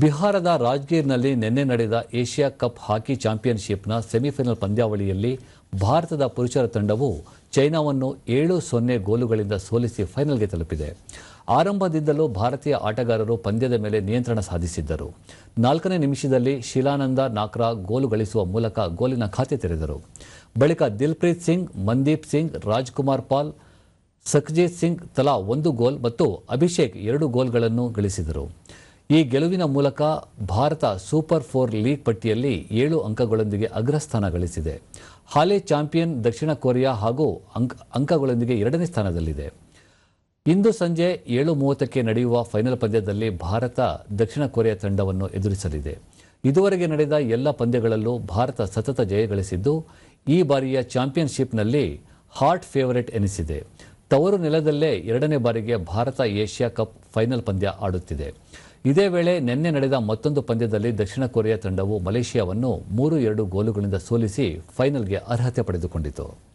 ಬಿಹಾರದ ರಾಜ್ಗೀರ್ನಲ್ಲಿ ನಿನ್ನೆ ನಡೆದ ಏಷ್ಯಾ ಕಪ್ ಹಾಕಿ ಚಾಂಪಿಯನ್ಶಿಪ್ನ ಸೆಮಿಫೈನಲ್ ಪಂದ್ಯಾವಳಿಯಲ್ಲಿ ಭಾರತದ ಪುರುಷರ ತಂಡವು ಚೈನಾವನ್ನು ಏಳು ಸೊನ್ನೆ ಗೋಲುಗಳಿಂದ ಸೋಲಿಸಿ ಫೈನಲ್ಗೆ ತಲುಪಿದೆ. ಆರಂಭದಿಂದಲೂ ಭಾರತೀಯ ಆಟಗಾರರು ಪಂದ್ಯದ ಮೇಲೆ ನಿಯಂತ್ರಣ ಸಾಧಿಸಿದ್ದರು. ನಾಲ್ಕನೇ ನಿಮಿಷದಲ್ಲಿ ಶಿಲಾನಂದ ನಾಕ್ರಾ ಗೋಲು ಗಳಿಸುವ ಮೂಲಕ ಗೋಲಿನ ಖಾತೆ ತೆರೆದರು. ಬಳಿಕ ದಿಲ್ಪ್ರೀತ್ ಸಿಂಗ್, ಮಂದೀಪ್ ಸಿಂಗ್, ರಾಜ್ಕುಮಾರ್ ಪಾಲ್, ಸಖ್ಜೀತ್ ಸಿಂಗ್ ತಲಾ ಒಂದು ಗೋಲ್ ಮತ್ತು ಅಭಿಷೇಕ್ ಎರಡು ಗೋಲ್ಗಳನ್ನು ಗಳಿಸಿದರು. ಈ ಗೆಲುವಿನ ಮೂಲಕ ಭಾರತ ಸೂಪರ್ ಫೋರ್ ಲೀಗ್ ಪಟ್ಟಿಯಲ್ಲಿ ಏಳು ಅಂಕಗಳೊಂದಿಗೆ ಅಗ್ರಸ್ಥಾನ ಗಳಿಸಿದೆ. ಹಾಲಿ ಚಾಂಪಿಯನ್ ದಕ್ಷಿಣ ಕೊರಿಯಾ ಹಾಗೂ ಅಂಕ, ಅಂಕಗಳೊಂದಿಗೆ ಎರಡನೇ ಸ್ಥಾನದಲ್ಲಿದೆ. ಇಂದು ಸಂಜೆ ಏಳು ಮೂವತ್ತಕ್ಕೆ ನಡೆಯುವ ಫೈನಲ್ ಪಂದ್ಯದಲ್ಲಿ ಭಾರತ ದಕ್ಷಿಣ ಕೊರಿಯಾ ತಂಡವನ್ನು ಎದುರಿಸಲಿದೆ. ಇದುವರೆಗೆ ನಡೆದ ಎಲ್ಲ ಪಂದ್ಯಗಳಲ್ಲೂ ಭಾರತ ಸತತ ಜಯ ಗಳಿಸಿದ್ದು, ಈ ಬಾರಿಯ ಚಾಂಪಿಯನ್ಶಿಪ್ನಲ್ಲಿ ಹಾಟ್ ಫೇವರೇಟ್ ಎನಿಸಿದೆ. ತವರು ನೆಲದಲ್ಲೇ ಎರಡನೇ ಬಾರಿಗೆ ಭಾರತ ಏಷ್ಯಾ ಕಪ್ ಫೈನಲ್ ಪಂದ್ಯ ಆಡುತ್ತಿದೆ. ಇದೇ ವೇಳೆ ನಿನ್ನೆ ನಡೆದ ಮತ್ತೊಂದು ಪಂದ್ಯದಲ್ಲಿ ದಕ್ಷಿಣ ಕೊರಿಯಾ ತಂಡವು ಮಲೇಷಿಯಾವನ್ನು ಮೂರು ಎರಡು ಗೋಲುಗಳಿಂದ ಸೋಲಿಸಿ ಫೈನಲ್ಗೆ ಅರ್ಹತೆ ಪಡೆದುಕೊಂಡಿತು.